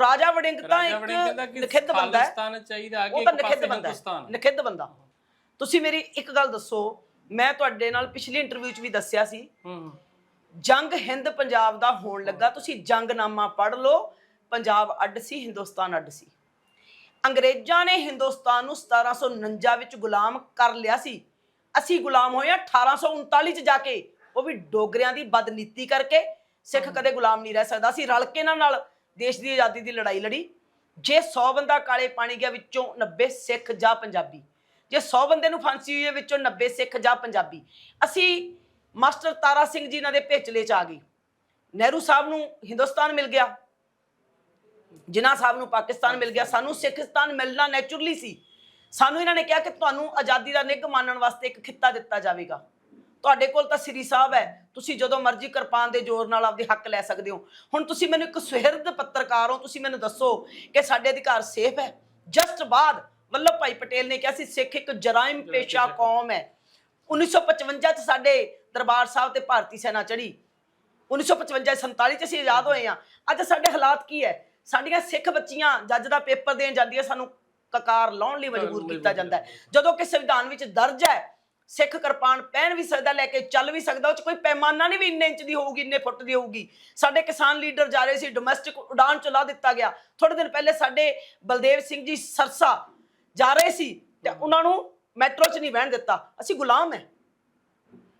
ਰਾਜਾ ਵੜਿੰਗ ਤਾਂ ਰਾਜਾ ਵੜਿੰਗ ਕਹਿੰਦਾ ਇੱਕ ਕਿ ਨਖਿੱਧ ਬੰਦਾ ਹੈ। ਖਾਲਿਸਤਾਨ ਚਾਹੀਦਾ ਕਿ ਉਹ ਇੱਕ ਤਾਂ ਪਾਸੇ ਨਖਿੱਧ ਬੰਦਾ ਹੈ। ਹਿੰਦੁਸਤਾਨ ਨਖਿੱਧ ਬੰਦਾ। ਤੁਸੀਂ ਮੇਰੀ ਇੱਕ ਗੱਲ ਦੱਸੋ ਮੈਂ ਤੁਹਾਡੇ ਨਾਲ ਪਿਛਲੀ ਇੰਟਰਵਿਊ 'ਚ ਵੀ ਦੱਸਿਆ ਸੀ। ਹੂੰ। ਜੰਗ ਹਿੰਦ ਪੰਜਾਬ ਦਾ ਹੋਣ ਲੱਗਾ। ਤੁਸੀਂ ਜੰਗਨਾਮਾ ਪੜ੍ਹ ਲਓ। ਪੰਜਾਬ ਅੱਡ ਸੀ ਹਿੰਦੁਸਤਾਨ ਅੱਡ ਸੀ। ਅੰਗਰੇਜ਼ਾਂ ਨੇ ਹਿੰਦੁਸਤਾਨ ਨੂੰ 1749 ਵਿੱਚ ਗੁਲਾਮ ਕਰ ਲਿਆ ਸੀ। ਅਸੀਂ ਗੁਲਾਮ ਹੋਏ ਹਾਂ 1839 ਚ ਜਾ ਕੇ। ਉਹ ਵੀ ਡੋਗਰਿਆਂ ਦੀ ਬਦਨੀਤੀ ਕਰਕੇ ਸਿੱਖ ਕਦੇ ਗੁਲਾਮ ਨਹੀਂ ਰਹਿ ਸਕਦਾ। ਸੀ ਰਲ ਕੇ ਇਹਨਾਂ ਨਾਲ ਦੇਸ਼ ਦੀ ਆਜ਼ਾਦੀ ਦੀ ਲੜਾਈ ਲੜੀ। ਜੇ 100 ਬੰਦਾ ਕਾਲੇ ਪਾਣੀ ਗਿਆ ਵਿੱਚੋਂ 90 ਸਿੱਖ ਜਾਂ ਪੰਜਾਬੀ। ਜੇ 100 ਬੰਦੇ ਨੂੰ ਫਾਂਸੀ ਹੋਈ ਹੈ ਵਿੱਚੋਂ 90 ਸਿੱਖ ਜਾਂ ਪੰਜਾਬੀ। ਅਸੀਂ ਮਾਸਟਰ ਤਾਰਾ ਸਿੰਘ ਜੀ ਇਹਨਾਂ ਦੇ ਭੇਚਲੇ ਚ ਆ ਗਈ ਨਹਿਰੂ ਸਾਹਿਬ ਨੂੰ ਹਿੰਦੁਸਤਾਨ ਮਿਲ ਗਿਆ। ਜਿਨ੍ਹਾਂ ਸਾਹਿਬ ਨੂੰ ਪਾਕਿਸਤਾਨ ਮਿਲ ਗਿਆ। ਸਾਨੂੰ ਸਿੱਖਸਤਾਨ ਮਿਲਣਾ ਨੇਚਰਲੀ ਸੀ। ਸਾਨੂੰ ਇਹਨਾਂ ਨੇ ਕਿਹਾ ਕਿ ਤੁਹਾਨੂੰ ਆਜ਼ਾਦੀ ਦਾ ਨਿੱਘ ਮਾਣਨ ਵਾਸਤੇ ਇੱਕ ਖਿੱਤਾ ਦਿੱਤਾ ਜਾਵੇਗਾ। ਤੁਹਾਡੇ ਕੋਲ ਤਾਂ ਸ੍ਰੀ ਸਾਹਿਬ ਹੈ। ਤੁਸੀਂ ਜਦੋਂ ਮਰਜ਼ੀ ਕਿਰਪਾਨ ਦੇ ਜ਼ੋਰ ਨਾਲ ਆਪਦੇ ਹੱਕ ਲੈ ਸਕਦੇ ਹੋ। ਹੁਣ ਤੁਸੀਂ ਮੈਨੂੰ ਇੱਕ ਸੁਹਿਰਦ ਪੱਤਰਕਾਰ ਹੋ ਤੁਸੀਂ ਮੈਨੂੰ ਦੱਸੋ ਕਿ ਸਾਡੇ ਅਧਿਕਾਰ ਸੇਫ ਹੈ? ਜਸਟ ਬਾਅਦ ਵੱਲਭ ਭਾਈ ਪਟੇਲ ਨੇ ਕਿਹਾ ਸੀ ਸਿੱਖ ਇੱਕ ਜਰਾਇਮ ਪੇਸ਼ਾ ਕੌਮ ਹੈ। 1955 ਚ ਸਾਡੇ ਦਰਬਾਰ ਸਾਹਿਬ ਤੇ ਭਾਰਤੀ ਸੈਨਾ ਚੜੀ 1955 47 ਚ ਅਸੀਂ ਆਜ਼ਾਦ ਹੋਏ ਆ ਅੱਜ ਸਾਡੇ ਹਾਲਾਤ ਕੀ ਹੈ? ਸਾਡੀਆਂ ਸਿੱਖ ਬੱਚੀਆਂ ਜੱਜ ਦਾ ਪੇਪਰ ਦੇਣ ਜਾਂਦੀਆਂ ਸਾਨੂੰ ਕਕਾਰ ਲਾਉਣ ਲਈ ਮਜਬੂਰ ਕੀਤਾ ਜਾਂਦਾ ਜਦੋਂ ਕਿ ਸੰਵਿਧਾਨ ਵਿੱਚ ਦਰਜ ਹੈ ਸਿੱਖ ਕਿਰਪਾਨ ਪਹਿਨ ਵੀ ਸਕਦਾ ਲੈ ਕੇ ਚੱਲ ਵੀ ਸਕਦਾ ਉਹ ਚ ਕੋਈ ਪੈਮਾਨਾ ਨਹੀਂ ਵੀ ਇੰਨੇ ਇੰਚ ਦੀ ਹੋਊਗੀ ਇੰਨੇ ਫੁੱਟ ਦੀ ਹੋਊਗੀ। ਸਾਡੇ ਕਿਸਾਨ ਲੀਡਰ ਜਾ ਰਹੇ ਸੀ ਡੋਮੈਸਟਿਕ ਉਡਾਨ ਚਲਾ ਦਿੱਤਾ ਗਿਆ। ਥੋੜੇ ਦਿਨ ਪਹਿਲੇ ਸਾਡੇ ਬਲਦੇਵ ਸਿੰਘ ਜੀ ਸਰਸਾ ਜਾ ਰਹੇ ਸੀ ਤੇ ਉਹਨਾਂ ਨੂੰ ਮੈਟਰੋ 'ਚ ਨਹੀਂ ਬਹਿਣ ਦਿੱਤਾ। ਅਸੀਂ ਗੁਲਾਮ ਹੈ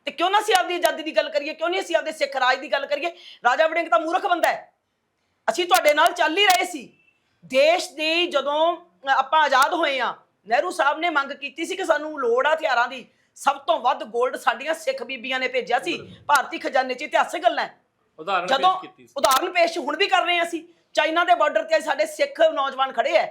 ਤੇ ਕਿਉਂ ਨਾ ਅਸੀਂ ਆਪਦੀ ਆਜ਼ਾਦੀ ਦੀ ਗੱਲ ਕਰੀਏ ਕਿਉਂ ਨਹੀਂ ਅਸੀਂ ਆਪਦੇ ਸਿੱਖ ਰਾਜ ਦੀ ਗੱਲ ਕਰੀਏ? ਰਾਜਾ ਵੜਿੰਗ ਤਾਂ ਮੂਰਖ ਬੰਦਾ ਹੈ ਅਸੀਂ ਤੁਹਾਡੇ ਨਾਲ ਚੱਲ ਹੀ ਰਹੇ ਸੀ। ਦੇਸ਼ ਦੀ ਜਦੋਂ ਆਪਾਂ ਆਜ਼ਾਦ ਹੋਏ ਆ ਨਹਿਰੂ ਸਾਹਿਬ ਨੇ ਮੰਗ ਕੀਤੀ ਸੀ ਕਿ ਸਾਨੂੰ ਲੋੜ ਆ ਹਥਿਆਰਾਂ ਦੀ। ਸਭ ਤੋਂ ਵੱਧ 골ਡ ਸਾਡੀਆਂ ਸਿੱਖ ਬੀਬੀਆਂ ਨੇ ਭੇਜਿਆ ਸੀ। ਭਾਰਤੀ ਖਜ਼ਾਨੇ 'ਚ ਇਤਿਹਾਸਕ ਗੱਲਾਂ ਹੈ। ਉਦਾਹਰਣ ਜਦੋਂ ਪੇਸ਼ ਕੀਤੀ ਸੀ। ਉਦਾਹਰਨ ਪੇਸ਼ ਹੁਣ ਵੀ ਕਰ ਰਹੇ ਹਾਂ ਅਸੀਂ। ਚਾਈਨਾ ਦੇ ਬਾਰਡਰ ਤੇ ਅੱਜ ਸਾਡੇ ਸਿੱਖ ਨੌਜਵਾਨ ਖੜੇ ਐ